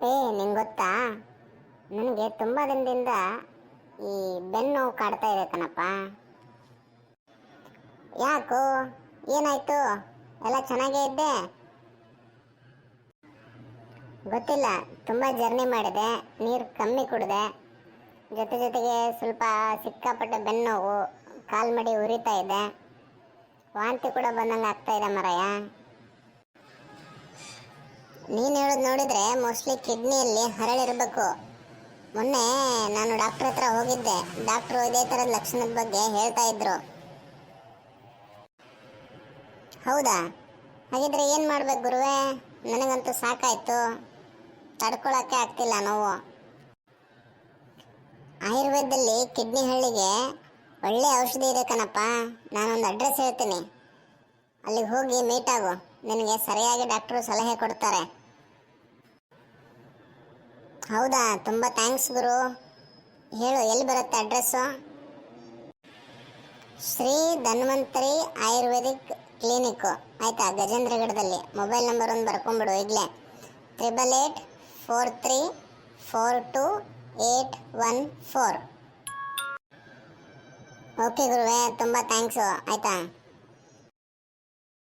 ಏ, ನಿಂಗೆ ಗೊತ್ತಾ? ನನಗೆ ತುಂಬ ದಿನದಿಂದ ಈ ಬೆನ್ನು ನೋವು ಕಾಡ್ತಾ ಇದೆ ಕಣಪ್ಪ. ಯಾಕೋ? ಏನಾಯ್ತು? ಎಲ್ಲ ಚೆನ್ನಾಗೇ ಇದ್ದೆ? ಗೊತ್ತಿಲ್ಲ, ತುಂಬ ಜರ್ನಿ ಮಾಡಿದೆ, ನೀರು ಕಮ್ಮಿ ಕುಡಿದೆ. ಜೊತೆ ಜೊತೆಗೆ ಸ್ವಲ್ಪ ಸಿಕ್ಕಾಪಟ್ಟೆ ಬೆನ್ನು ನೋವು ಕಾಲು ಮಡಿ ಉರಿತಾ ಇದೆ. ವಾಂತಿ ಕೂಡ ಬಂದಂಗೆ ಆಗ್ತಾ ಇದೆ ಮರಯ್ಯ. ನೀನು ಹೇಳೋದು ನೋಡಿದ್ರೆ ಮೋಸ್ಟ್ಲಿ ಕಿಡ್ನಿಯಲ್ಲಿ ಹರಳಿರಬೇಕು ಮೊನ್ನೆ ನಾನು ಡಾಕ್ಟ್ರ್ ಹತ್ರ ಹೋಗಿದ್ದೆ. ಡಾಕ್ಟ್ರು ಇದೇ ಥರದ ಲಕ್ಷಣದ ಬಗ್ಗೆ ಹೇಳ್ತಾ ಇದ್ರು. ಹೌದಾ? ಹಾಗಿದ್ರೆ ಏನು ಮಾಡ್ಬೇಕು ಗುರುವೇ? ನನಗಂತೂ ಸಾಕಾಯ್ತು. ತಡ್ಕೊಳಕ್ಕೆ ಆಗ್ತಿಲ್ಲ ನೋವು. ಆಯುರ್ವೇದದಲ್ಲಿ ಕಿಡ್ನಿ ಹಳ್ಳಿಗೆ ಒಳ್ಳೆ ಔಷಧಿ ಇದೆ ಕಣಪ್ಪ. ನಾನೊಂದು ಅಡ್ರೆಸ್ ಹೇಳ್ತೀನಿ. ಅಲ್ಲಿಗೆ ಹೋಗಿ ಮೀಟ್ ಆಗು. ನಿನಗೆ ಸರಿಯಾಗಿ ಡಾಕ್ಟ್ರು ಸಲಹೆ ಕೊಡ್ತಾರೆ. ಹೌದಾ? ತುಂಬ ಥ್ಯಾಂಕ್ಸ್ ಗುರು. ಹೇಳು, ಎಲ್ಲಿ ಬರುತ್ತೆ ಅಡ್ರೆಸ್ಸು ಶ್ರೀ ಧನ್ವಂತರಿ ಆಯುರ್ವೇದಿಕ್ ಕ್ಲಿನಿಕ್ಕು ಆಯಿತಾ? ಗಜೇಂದ್ರಗಢದಲ್ಲಿ. ಮೊಬೈಲ್ ನಂಬರ್ ಒಂದು ಬರ್ಕೊಂಬಿಡು ಈಗಲೇ. Triple eight four three four two eight one four okay ಗುರುವೇ, ತುಂಬ ಥ್ಯಾಂಕ್ಸು ಆಯಿತಾ?